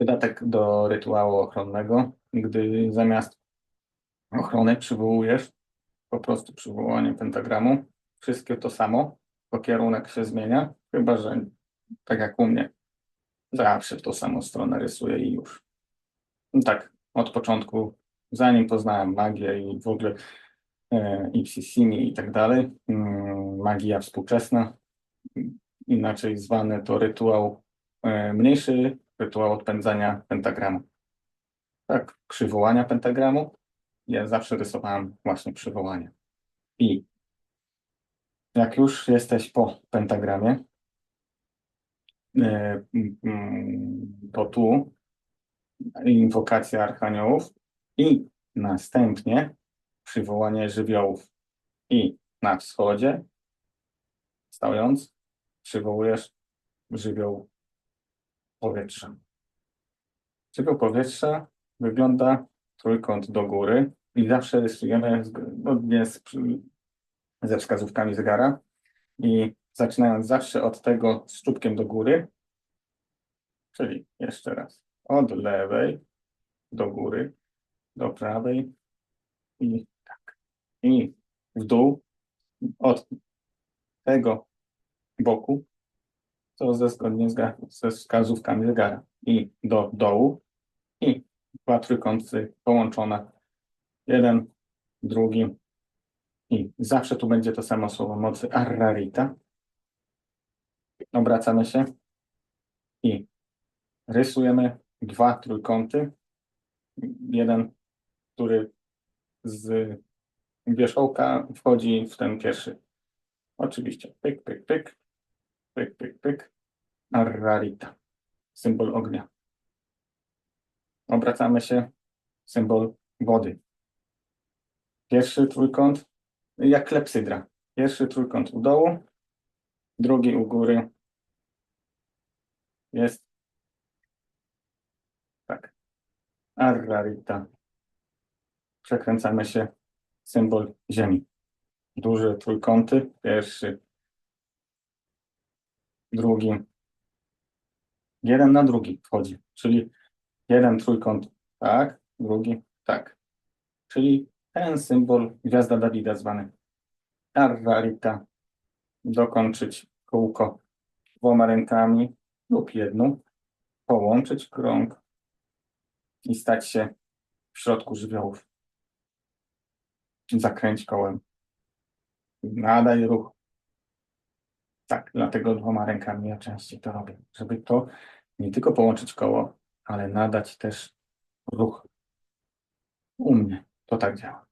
Dodatek do rytuału ochronnego, gdy zamiast ochrony przywołujesz po prostu przywołanie pentagramu, wszystkie to samo, tylko kierunek się zmienia, chyba że tak jak u mnie, zawsze tą samą stronę rysuję i już. No tak, od początku, zanim poznałem magię i w ogóle e, Ipsissimi i tak dalej, mm, magia współczesna, inaczej zwany to rytuał e, mniejszy, rytuał odpędzania pentagramu. Tak, przywołania pentagramu. Ja zawsze rysowałem właśnie przywołanie. I jak już jesteś po pentagramie, e, mm, to tu inwokacja archaniołów i następnie przywołanie żywiołów. I na wschodzie, stojąc, przywołujesz żywioł powietrza. Żywioł powietrza wygląda trójkąt do góry i zawsze rysujemy zgodnie z, ze wskazówkami zegara i zaczynając zawsze od tego z czubkiem do góry, czyli jeszcze raz od lewej do góry, do prawej i tak. I w dół od tego boku, to zgodnie z, ze wskazówkami zegara. I do dołu i dwa trójkąty połączone. Jeden, drugi i zawsze tu będzie to samo słowo mocy Arrarita. Obracamy się i rysujemy dwa trójkąty. Jeden, który z wierzchołka wchodzi w ten pierwszy. Oczywiście. Pyk, pyk, pyk. Pyk, pyk, pyk. Arrarita. Symbol ognia. Obracamy się. Symbol wody. Pierwszy trójkąt, jak klepsydra. Pierwszy trójkąt u dołu, drugi u góry. Jest. Tak. Arrarita. Przekręcamy się. Symbol ziemi. Duże trójkąty. Pierwszy, drugi. Jeden na drugi wchodzi, czyli jeden trójkąt tak, drugi tak. Czyli ten symbol gwiazda Dawida zwany Arrarita. Dokończyć kółko dwoma rękami lub jedną, połączyć krąg i stać się w środku żywiołów. Zakręć kołem. Nadaj ruch. Tak, dlatego dwoma rękami ja częściej to robię, żeby to nie tylko połączyć koło, ale nadać też ruch. U mnie to tak działa.